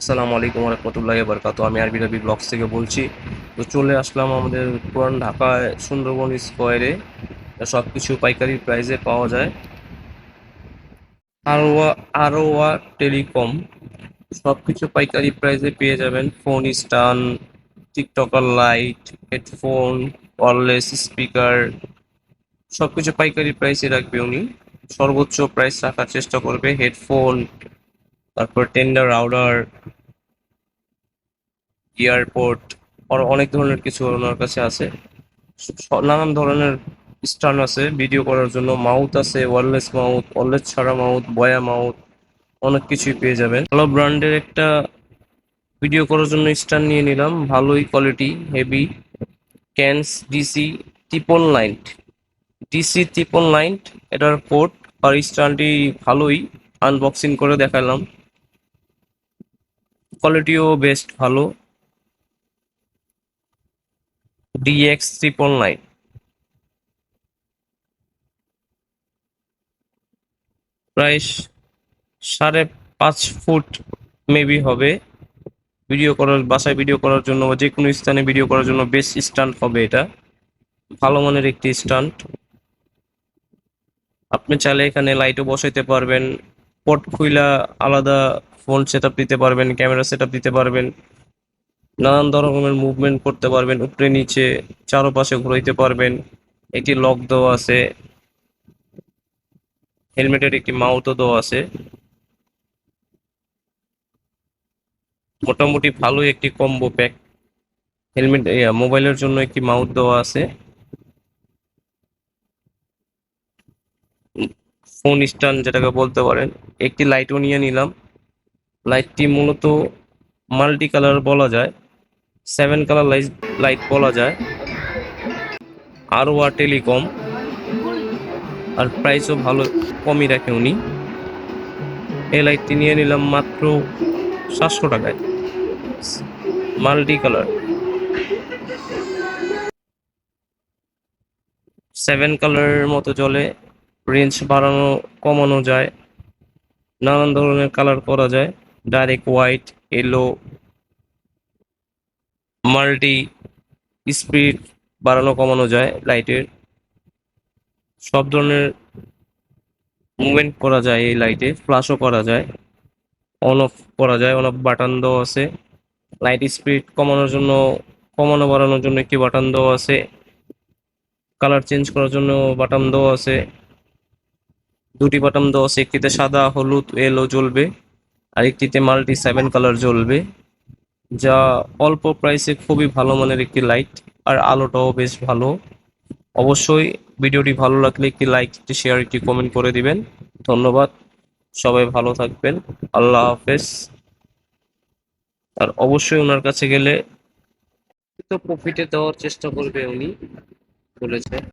আসসালামু আলাইকুম রহমতুল্লাহ বরকাত আমি আরবি রবি ব্লগস থেকে বলছি, তো চলে আসলাম আমাদের পুরান ঢাকায় সুন্দরবন স্কোয়ারে সব কিছু পাইকারি প্রাইসে পাওয়া যায়। আরোয়া আরোয়া টেলিকম সব কিছু পাইকারি প্রাইসে পেয়ে যাবেন phone stand, TikToker light, headphone, wireless speaker সব কিছু পাইকারি প্রাইসে রাখবে উনি। সর্বোচ্চ প্রাইস রাখার চেষ্টা করবে হেডফোন তারপর টেন্ডার রাউডার এয়ারপোর্ট আর অনেক ধরনের কিছু ওনার কাছে আছে। নানান ধরনের স্ট্যান্ড আছে ভিডিও করার জন্য। মাউথ আছে ওয়ারলেস মাউথ ওয়ারলেস ছাড়া মাউথ, বয়া মাউথ, অনেক কিছুই পেয়ে যাবেন। ভালো ব্র্যান্ডের একটা ভিডিও করার জন্য স্ট্যান্ড নিয়ে নিলাম। ভালোই quality heavy cans DC triple night DC triple night এটার কোড আর স্ট্যান্ডটি ভালোই আনবক্সিং করে দেখালাম। কোয়ালিটিও বেস্ট ভালো। ডিএক্স ট্রিপল নাইন প্রায় সাড়ে পাঁচ ফুট মেবি হবে। ভিডিও করার, বাসায় ভিডিও করার জন্য বা যে কোনো স্থানে ভিডিও করার জন্য বেস্ট স্ট্যান্ড হবে এটা। ভালো মানের একটি স্ট্যান্ড আপনি চাইলে এখানে লাইটও বসাইতে পারবেন। পট খুইলা আলাদা ফোন সেট দিতে পারবেন ক্যামেরা সেট দিতে পারবেন, নানান ধরনের মুভমেন্ট করতে পারবেন, উপরে নিচে চারপাশে ঘুরাইতে পারবেন, একটি লক দেওয়া আছে হেলমেটের একটি মাউথও দেওয়া আছে। মোটামুটি ভালোই একটি কম্বো প্যাক হেলমেট মোবাইলের জন্য একটি মাউথ দেওয়া আছে। ফোন স্ট্যান্ড যেটাকে বলতে পারেন, একটি লাইটও নিয়ে নিলাম। লাইটটি মূলত মাল্টি কালার বলা যায় সেভেন কালার লাইট লাইট বলা যায়। আরওয়া টেলিকম আর প্রাইসও ভালো, কমই রাখে উনি। এই লাইটটি নিয়ে নিলাম মাত্র সাতশো টাকায়। মাল্টি কালার সেভেন কালারের মতো চলে রেঞ্জ বাড়ানো কমানো যায়। নানান ধরনের কালার করা যায়। ডাইরেক্ট হোয়াইট এলো মাল্টি স্পিড বাড়ানো, কমানো যায় লাইটের। সব ধরনের মুভমেন্ট করা যায় এই লাইটে ফ্লাশও করা যায়। অন অফ করা যায়, অন অফ বাটন দেওয়া আছে। লাইট স্পিড কমানোর জন্য, কমানো, বাড়ানোর জন্য একটি বাটন দেওয়া আছে। কালার চেঞ্জ করার জন্য বাটন দেওয়া আছে। দুটি বাটন দেওয়া একটিতে সাদা, হলুদ এলো জ্বলবে, আর একটিতে মাল্টি সেভেন কালার জ্বলবে, যা অল্প প্রাইসে খুবই ভালো মানের একটি লাইট আর আলোটাও বেশ ভালো। অবশ্যই ভিডিওটি ভালো লাগলে একটি লাইক একটি শেয়ার একটি কমেন্ট করে দিবেন। ধন্যবাদ, সবাই ভালো থাকবেন, আল্লাহ হাফেজ। আর অবশ্যই ওনার কাছে গেলে তো প্রফিটে দেওয়ার চেষ্টা করবে উনি, বলেছে।